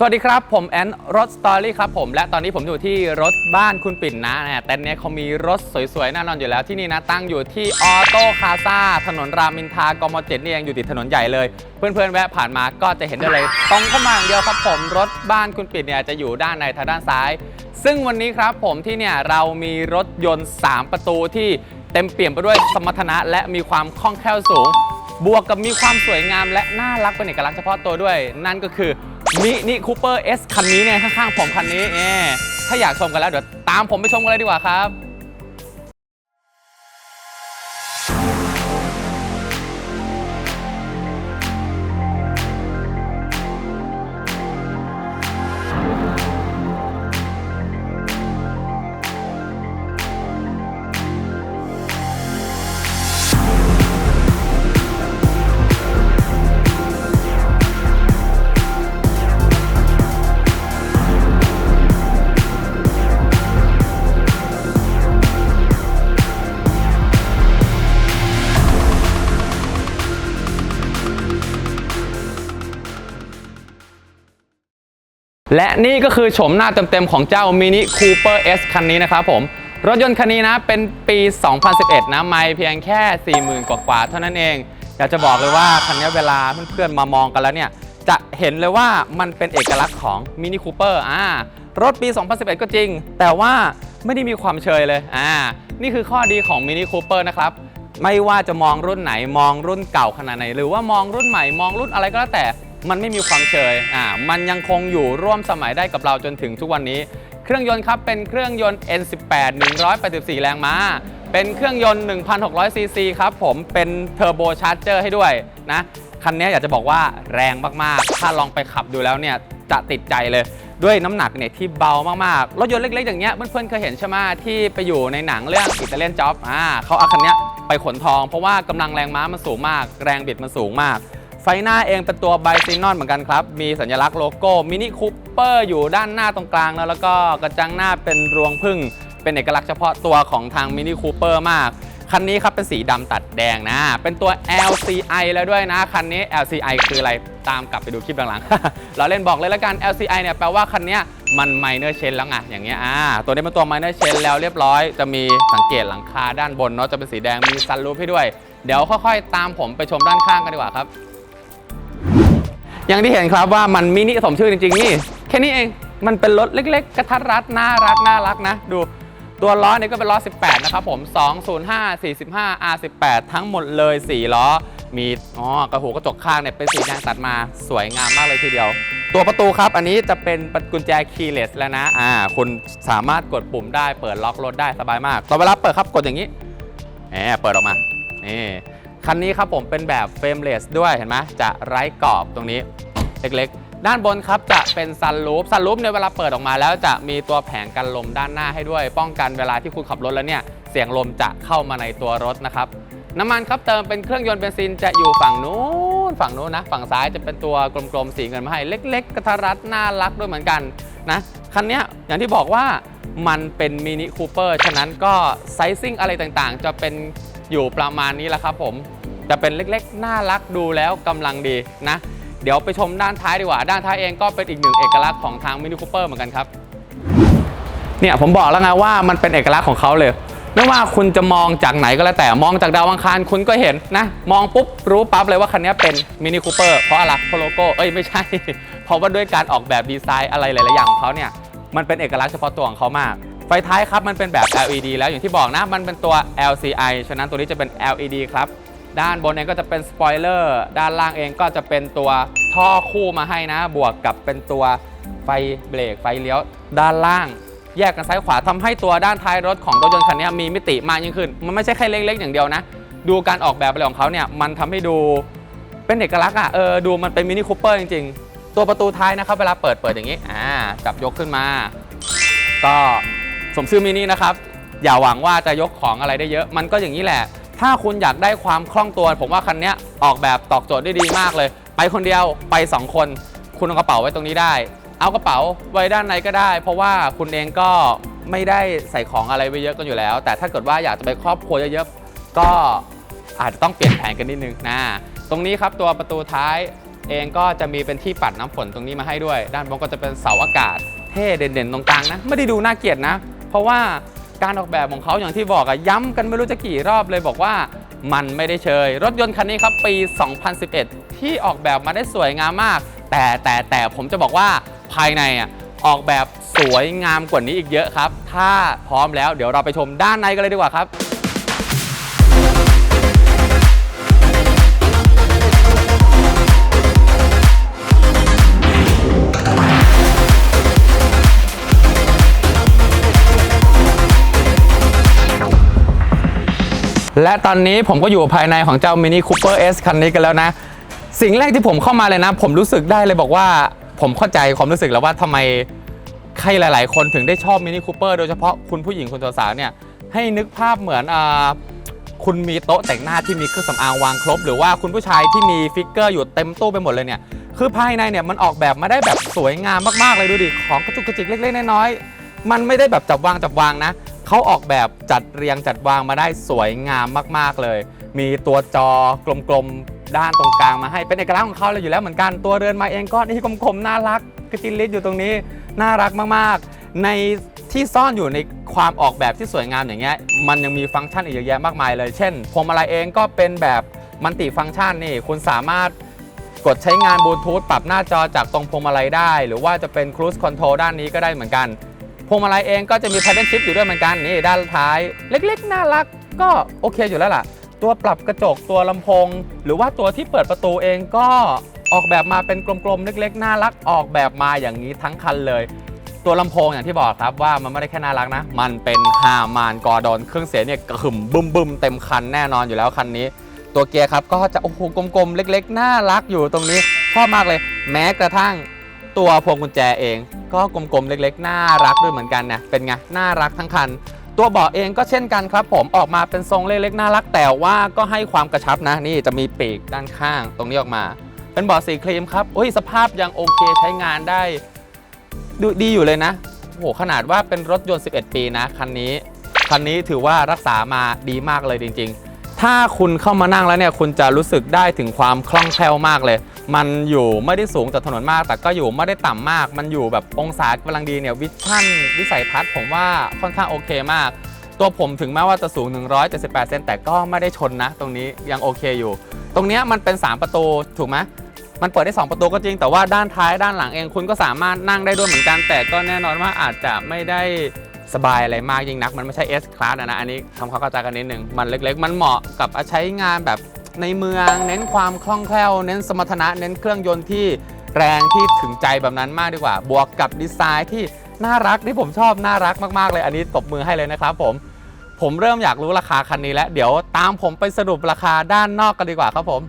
สวัสดีครับ ผมแอนรถสตอรี่ครับผมและตอนนี้ผมอยู่ที่รถบ้านคุณปิ่นนะเนี่ยเต็นท์เนี้ยเขามีรถสวยๆแน่นอนอยู่แล้วที่นี่นะตั้งอยู่ที่ออโต้คาซาถนนรามอินทรากมเจ็ดนี่เองอยู่ติดถนนใหญ่เลย เพื่อนๆแวะผ่านมาก็จะเห็นได้เลยตรงเข้ามาอย่างเดียวครับผมรถบ้านคุณปิ่นเนี่ยจะอยู่ด้านในทางด้านซ้าย ซึ่งวันนี้ครับผมที่เนี่ยเรามีรถยนต์ 3 ประตูที่เต็มเปี่ยมไปด้วยสมรรถนะและมีความคล่องแคล่วสูง บวกกับมีความสวยงามและน่ารักเป็นเอกลักษณ์เฉพาะตัวด้วย นั่นก็คือ มินิคูเปอร์เอสคันนี้เนี่ยข้างๆผมคันนี้เออถ้าอยากชมกันแล้วเดี๋ยวตามผมไปชมกันเลยดีกว่าครับ และนี่ก็คือโฉมหน้าเต็มๆของเจ้า Mini Cooper S คันนี้นะครับผม รถยนต์คันนี้นะ เป็นปี 2011 นะไม่เพียงแค่ 40,000 กว่าๆเท่านั้นเอง อยากจะบอกเลยว่าคันนี้เวลาเพื่อนๆมามองกันแล้วเนี่ย จะเห็นเลยว่ามันเป็นเอกลักษณ์ของ Mini Cooper อ่ารถปี 2011 ก็จริง แต่ว่าไม่ได้มีความเชยเลยอ่านี่คือข้อดีของ Mini Cooper นะครับไม่ว่าจะมองรุ่นไหนมองรุ่นเก่าขนาดไหน หรือว่ามองรุ่นใหม่มองรุ่นอะไรก็แล้วแต่ มันไม่มีความเชยอ่ามันยังคงอยู่ร่วมสมัยได้กับเราจนถึงทุกวันนี้ เครื่องยนต์ครับเป็นเครื่องยนต์ N18 184 แรงม้า เป็นเครื่องยนต์ 1,600 ซีซีครับผมเป็นเทอร์โบชาร์จเจอร์ให้ด้วยนะคันนี้อยากจะบอกว่าแรงมากๆ ถ้าลองไปขับดูแล้วเนี่ยจะติดใจเลยด้วยน้ำหนักเนี่ยที่เบามากๆ รถยนต์เล็ก ๆ อย่างเงี้ยเพื่อนๆเคยเห็นใช่ไหมที่ไปอยู่ในหนังเรื่องอิตาเลียนจ็อบอ่าเขาเอาคันนี้ไปขนทอง เพราะว่ากำลังแรงม้ามันสูงมาก แรงบิดมันสูงมาก ไฟหน้าเองเป็นตัวไบซีนอนเหมือนกันครับ มีสัญลักษณ์โลโก้มินิคูเปอร์อยู่ด้านหน้าตรงกลางแล้วแล้วก็กระจังหน้าเป็นรวงพึ่ง เป็นเอกลักษณ์เฉพาะตัวของทางมินิคูเปอร์มากคันนี้ครับเป็นสีดำตัดแดงนะ เป็นตัว LCI แล้วด้วยนะ คันนี้ LCI คืออะไร ตามกลับไปดูคลิปหลังๆ เราเล่นบอกเลยแล้วกัน LCI เนี่ยแปลว่าคันนี้มัน minor change แล้วไง อย่างเงี้ย อ่า ตัวนี้เป็นตัว minor change แล้วเรียบร้อย จะมีสังเกตหลังคาด้านบนเนาะ จะเป็นสีแดง มีซันรูฟให้ด้วย เดี๋ยวค่อยๆ ตามผมไปชมด้านข้างกันดีกว่าครับ อย่างที่เห็นครับว่ามันมินิสมชื่อจริงๆนี่แค่นี้เองมันเป็นรถเล็ก ๆ กระทัดรัดน่ารักน่ารักนะ ดูตัวล้อเนี่ยก็เป็นล้อ 18 นะครับผม 205 45 R18 ทั้งหมดเลย 4 ล้อ มี อ๋อ กระหูกระจกข้างเนี่ย เป็นสีแดงตัดมาสวยงามมากเลยทีเดียว ตัวประตูครับ อันนี้จะเป็นกุญแจคีย์เลสแล้วนะ อ่า คุณสามารถกดปุ่มได้ เปิดล็อกรถได้สบายมาก ตอนเวลาเปิดครับ กดอย่างนี้แหมเปิดออกมา นี่ คันนี้ครับผมเป็นแบบเฟรมเลสด้วยเห็นไหมจะไร้กรอบตรงนี้เล็กๆ ด้านบนครับจะเป็นซันรูฟซันรูฟเนี่ยเวลาเปิดออกมาแล้วจะมีตัวแผงกันลมด้านหน้าให้ด้วย ป้องกันเวลาที่คุณขับรถแล้วเนี่ยเสียงลมจะเข้ามาในตัวรถนะครับน้ำมันครับเติมเป็นเครื่องยนต์เบนซินจะอยู่ฝั่งนู้นฝั่งนู้นนะ ฝั่งซ้ายจะเป็นตัวกลมๆสีเงินมาให้เล็ก ๆ กระทัดรัดน่ารักด้วยเหมือนกันนะคันนี้อย่างที่บอกว่ามันเป็นมินิคูเปอร์ฉะนั้นก็ไซซิ่งอะไรต่างๆ จะเป็นอยู่ประมาณนี้แหละครับผม จะเป็นเล็กๆ น่ารักดูแล้วกำลังดีนะ เดี๋ยวไปชมด้านท้ายดีกว่า ด้านท้ายเองก็เป็นอีกหนึ่งเอกลักษณ์ของทางมินิคูเปอร์เหมือนกันครับ เนี่ยผมบอกแล้วไงว่ามันเป็นเอกลักษณ์ของเขาเลย ไม่ว่าคุณจะมองจากไหนก็แล้วแต่มองจากดาวอังคารคุณก็เห็นนะ มองปุ๊บรู้ปั๊บเลยว่าคันนี้เป็นมินิคูเปอร์เพราะอะไรเพราะโลโก้เอ้ยไม่ใช่ เพราะว่าด้วยการออกแบบดีไซน์อะไรหลายๆอย่างของเขาเนี่ยมันเป็นเอกลักษณ์เฉพาะตัวของเขามากไฟท้ายครับ มันเป็นแบบ LED แล้วอย่างที่บอกนะ มันเป็นตัว LCI ฉะนั้นตัวนี้จะเป็น LED ครับ ด้านบนเองก็จะเป็นสปอยเลอร์ด้านล่างเองก็จะเป็นตัวท่อคู่มาให้นะ บวกกับเป็นตัวไฟเบรกไฟเลี้ยวด้านล่าง แยกกันซ้ายขวาทำให้ตัวด้านท้ายรถของรถยนต์คันนี้มีมิติมากยิ่งขึ้น มันไม่ใช่แค่เล็กๆ อย่างเดียวนะ ดูการออกแบบอะไรของเขาเนี่ยมันทำให้ดูเป็นเอกลักษณ์อะเออดูมันเป็นมินิคูเปอร์จริงๆ ตัวประตูท้ายนะครับเวลาเปิดเปิดอย่างนี้อ่าจับยกขึ้นมา ก็สมชื่อมินินะครับอย่าหวังว่าจะยกของอะไรได้เยอะ มันก็อย่างนี้แหละ ถ้าคุณอยากได้ความคล่องตัว ผมว่าคันนี้ออกแบบตอบโจทย์ได้ดีมากเลย ไปคนเดียวไป 2 คน คุณเอากระเป๋าไว้ตรงนี้ได้ เอากระเป๋าไว้ด้านในก็ได้ เพราะว่าคุณเองก็ไม่ได้ใส่ของอะไรไว้เยอะกันอยู่แล้ว แต่ถ้าเกิดว่าอยากจะไปครอบครัวเยอะๆก็อาจจะต้องเปลี่ยนแผนกันนิดนึงนะตรงนี้ครับตัวประตูท้ายเองก็จะมีเป็นที่ปัดน้ำฝนตรงนี้มาให้ด้วย ด้านบนก็จะเป็นเสาอากาศเท่เด่นๆ ตรงกลางนะ ไม่ได้ดูน่าเกลียดนะ เพราะว่า การออกแบบของเขาอย่างที่บอกอะย้ำกันไม่รู้จะกี่รอบเลยบอกว่ามันไม่ได้เชย รถยนต์คันนี้ครับปี 2011 ที่ออกแบบมาได้สวยงามมาก แต่แต่แต่ผมจะบอกว่าภายในอะออกแบบสวยงามกว่านี้อีกเยอะครับ ถ้าพร้อมแล้วเดี๋ยวเราไปชมด้านในกันเลยดีกว่าครับ และตอนนี้ผมก็อยู่ภายในของเจ้า Mini Cooper S คันนี้กันแล้วนะ สิ่งแรกที่ผมเข้ามาเลยนะ ผมรู้สึกได้เลยบอกว่าผมเข้าใจความรู้สึกแล้วว่าทำไมใครหลาย ๆ คนถึงได้ชอบ Mini Cooper โดยเฉพาะคุณผู้หญิงคุณสาวๆเนี่ยให้นึกภาพเหมือนอคุณมีโต๊ะแต่งหน้าที่มีเครื่องสำอางวางครบ หรือว่าคุณผู้ชายที่มีฟิกเกอร์อยู่เต็มตู้ไปหมดเลยเนี่ยคือภายในเนี่ยมันออกแบบมาได้แบบสวยงามมากๆเลยดูดิของกระจุกกระจิกเล็กๆน้อยๆมันไม่ได้แบบจับวางจับวางนะ เขาออกแบบจัดเรียงจัดวางมาได้สวยงามมาก ๆเลย มีตัวจอกลมๆด้านตรงกลางมาให้เป็นเอกลักษณ์ของเขาเลยอยู่แล้วเหมือนกันตัวเรือนไมาเองก็นี่กลมๆน่ารักกระจินลิศอยู่ตรงนี้น่ารักมากๆ ในที่ซ่อนอยู่ในความออกแบบที่สวยงามอย่างเงี้ยมันยังมีฟังก์ชันอีกเยอะแยะมากมายเลย เช่นพวงมาลัยเองก็เป็นแบบมันติฟังก์ชันนี่คุณสามารถกดใช้งานบลูทูธปรับหน้าจอจากตรงพวงมาลัยได้ หรือว่าจะเป็นครู e คอนโทรลด้านนี้ก็ได้เหมือนกัน พวงมาลัยเองก็จะมี paddle shift อยู่ด้วยเหมือนกันนี่ด้านท้าย เล็กๆ น่ารักก็โอเคอยู่แล้วล่ะ ตัวปรับกระจกตัวลำโพง หรือว่าตัวที่เปิดประตูเองก็ออกแบบมาเป็นกลมๆ เล็กๆ น่ารักออกแบบมาอย่างนี้ทั้งคันเลย ตัวลำโพงอย่างที่บอกครับว่ามันไม่ได้แค่น่ารักนะ มันเป็นฮามานกอร์ดอนเครื่องเสียงเนี่ยกระหึ่มบึ้มบึมๆเต็มคันแน่นอนอยู่แล้วคันนี้ ตัวเกียร์ครับก็จะโอ้โหกลมๆ เล็กๆ น่ารักอยู่ตรงนี้ชอบมากเลย แม้กระทั่งตัวพวงกุญแจเอง ก็กลมๆเล็กๆ น่ารักด้วยเหมือนกันนะเป็นไงน่ารักทั้งคัน ตัวเบาะเองก็เช่นกันครับ ผมออกมาเป็นทรงเล็กๆน่ารัก แต่ว่าก็ให้ความกระชับนะนี่จะมีปีกด้านข้างตรงนี้ออกมา เป็นเบาะสีครีมครับอุ้ยสภาพยังโอเคใช้งานได้ดูดีอยู่เลยนะโอ้โหขนาดว่าเป็นรถยนต์ 11 ปีนะคันนี้คันนี้ถือว่ารักษามาดีมากเลยจริง ๆ ถ้าคุณเข้ามานั่งแล้วเนี่ยคุณจะรู้สึกได้ถึงความคล่องแคล่วมากเลย มันอยู่ไม่ได้สูงจากถนนมาก แต่ก็อยู่ไม่ได้ต่ำมาก มันอยู่แบบองศากำลังดีเนี่ยวิชั่นวิสัยทัศน์ผมว่าค่อนข้างโอเคมาก ตัวผมถึงแม้ว่าจะสูง 178 เซนแต่ก็ไม่ได้ชนนะ ตรงนี้ยังโอเคอยู่ ตรงนี้มันเป็น 3 ประตูถูกไหมมันเปิดได้ 2 ประตูก็จริง แต่ว่าด้านท้ายด้านหลังเองคุณก็สามารถนั่งได้ด้วยเหมือนกันแต่ก็แน่นอนว่าอาจจะไม่ได้ สบายอะไรมากยิ่งนัก มันไม่ใช่ S Class อะนะอันนี้ทำความเข้าใจกันนิดนึง มันเล็กๆ มันเหมาะกับใช้งานแบบในเมือง เน้นความคล่องแคล่ว เน้นสมรรถนะ เน้นเครื่องยนต์ที่แรงที่ถึงใจแบบนั้นมากดีกว่า บวกกับดีไซน์ที่น่ารักที่ผมชอบน่ารักมากๆเลย อันนี้ตบมือให้เลยนะครับผมผมเริ่มอยากรู้ราคาคันนี้แล้ว เดี๋ยวตามผมไปสรุปราคาด้านนอกกันดีกว่าครับผม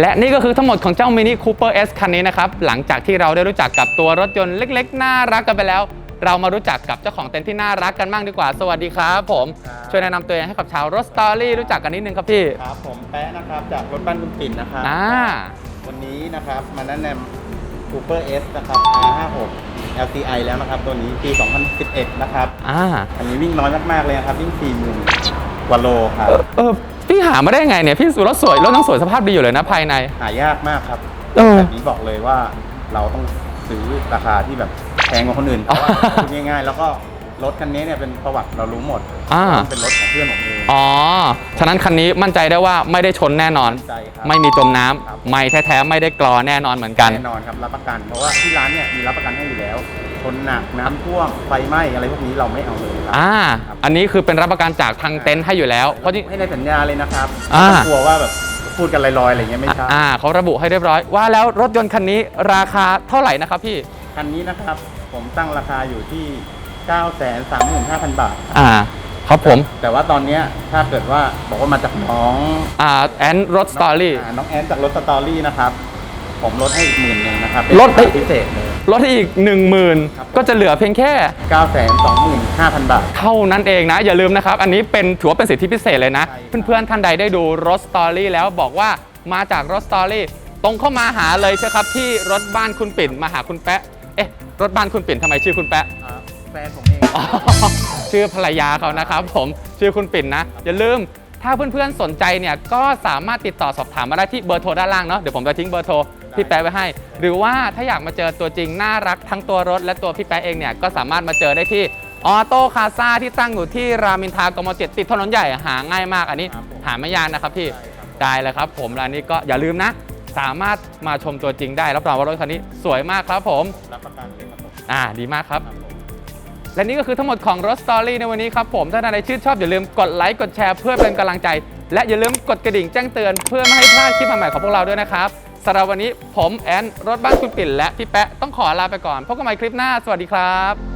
และนี่ก็คือทั้งหมดของเจ้า Mini Cooper S คันนี้นะครับ หลังจากที่เราได้รู้จักกับตัวรถยนต์เล็กๆ น่ารักกันไปแล้ว เรามารู้จักกับเจ้าของเต็นท์ที่น่ารักกันบ้างดีกว่า สวัสดีครับผมครับช่วยแนะนำตัวเองให้กับชาวรถสตอรี่รู้จักกันนิดนึงครับพี่ครับผมแป๊ะนะครับจากรถบ้านลุงปิ่นนะครับอ่าวันนี้นะครับมาแนะนำ Cooper S นะครับ R56 LCI แล้วนะครับ ตัวนี้ปี 2011 นะครับ อ่าอันนี้วิ่งน้อยมาก ๆ เลยนะครับ วิ่ง 40,000กว่าโลครับ เออเออ พี่หามาได้ไงเนี่ยพี่รถสวยรถต้องสวยสภาพดีอยู่เลยนะภายใน หายากมากครับเออ แบบนี้บอกเลยว่าเราต้องซื้อราคาที่แบบแพงกว่าคนอื่นเพราะว่าพูดง่ายๆ แล้วก็ รถคันนี้เนี่ยเป็นประวัติเรารู้หมดอ่า เป็นรถของเพื่อนผมเอง อ๋อ ฉะนั้นคันนี้มั่นใจได้ว่าไม่ได้ชนแน่นอนใจครับไม่มีจมน้ำครับ ไม่แท้ๆไม่ได้กรอแน่นอนเหมือนกัน แน่นอนครับรับประกัน เพราะว่าที่ร้านเนี่ยมีรับประกันให้อยู่แล้วชนหนักน้ำท่วมไฟไหม้อะไรพวกนี้เราไม่เอาเลยครัอ่าครับอันนี้คือเป็นรับประกันจากทางเต็นท์ให้อยู่แล้ว เพราะที่ ให้ในสัญญาเลยนะครับอ่า ไม่ต้องกลัวว่าแบบพูดกันลอยๆอะไรเงี้ยไม่ใช่อ่าเขาระบุให้เรียบร้อยว่าแล้วรถยนต์คันนี้ราคาเท่าไหร่นะครับพี่ คันนี้นะครับผมตั้งราคาอยู่ที่ 9 3 5 0 0 0บาท อ่า ครับผม แต่ว่าตอนเนี้ยถ้าเกิดว่าบอกว่ามาจากน้องอ่าแอนรถสตอรี่าน้องแอนจากรถสตอรี่นะครับผผมลดให้อีกหมื่นหนึ่งนะครับลดให้พิเศษเลย ลดให้อีก1 0,000 ก็จะเหลือเพียงแค่9 2 5 0 0 0บาท เท่านั้นเองนะ อย่าลืมนะครับ อันนี้เป็นถือว่าเป็นสิทธิพิเศษเลยนะ ใช่ครับ เพื่อนๆ ท่านใดได้ดูรถสตอรี่แล้วบอกว่ามาจากรถสตอรี่ตรงเข้ามาหาเลยใช่ครับที่รถบ้านคุณปิ่นมาหาคุณแปะเอ๊ะรถบ้านคุณปิ่นทำไมชื่อคุณแปะ อ่าแฟนผมเองอ๋อชื่อภรรยาเขานะครับผมชื่อคุณปิ่นนะ อย่าลืมถ้าเพื่อนๆสนใจเนี่ยก็สามารถติดต่อสอบถามมาได้ที่เบอร์โทรด้านล่างเนาะเดี๋ยวผมจะทิ้งเบอร์โทรพี่แป๊ะไว้ให้ หรือว่าถ้าอยากมาเจอตัวจริงน่ารักทั้งตัวรถและตัวพี่แป๊ะเองเนี่ยก็สามารถมาเจอได้ที่ออโต้คาซ่าที่ตั้งอยู่ที่รามินทากมเจ็ดติดถนนใหญ่หาง่ายมากอันนี้ครับผมหาไม่ยากนะครับพี่ใช่ครับได้เลยครับ ผมร้านนี้ก็อย่าลืมนะ สามารถมาชมตัวจริงได้รับรองว่ารถคันนี้สวยมากครับผมรับประกันเลยครับผมอ่าดีมากครับครับผม และนี่ก็คือทั้งหมดของรถสตอรี่ในวันนี้ครับผม ถ้าท่านใดชื่นชอบอย่าลืมกดไลค์กดแชร์เพื่อเป็นกำลังใจ และอย่าลืมกดกระดิ่งแจ้งเตือนเพื่อไม่ให้พลาดคลิปใหม่ๆของพวกเราด้วยนะครับสำหรับวันนี้ผมแอนรถบ้านคุณปิ่นและพี่แปะต้องขอลาไปก่อนพบกันใหม่คลิปหน้าสวัสดีครับ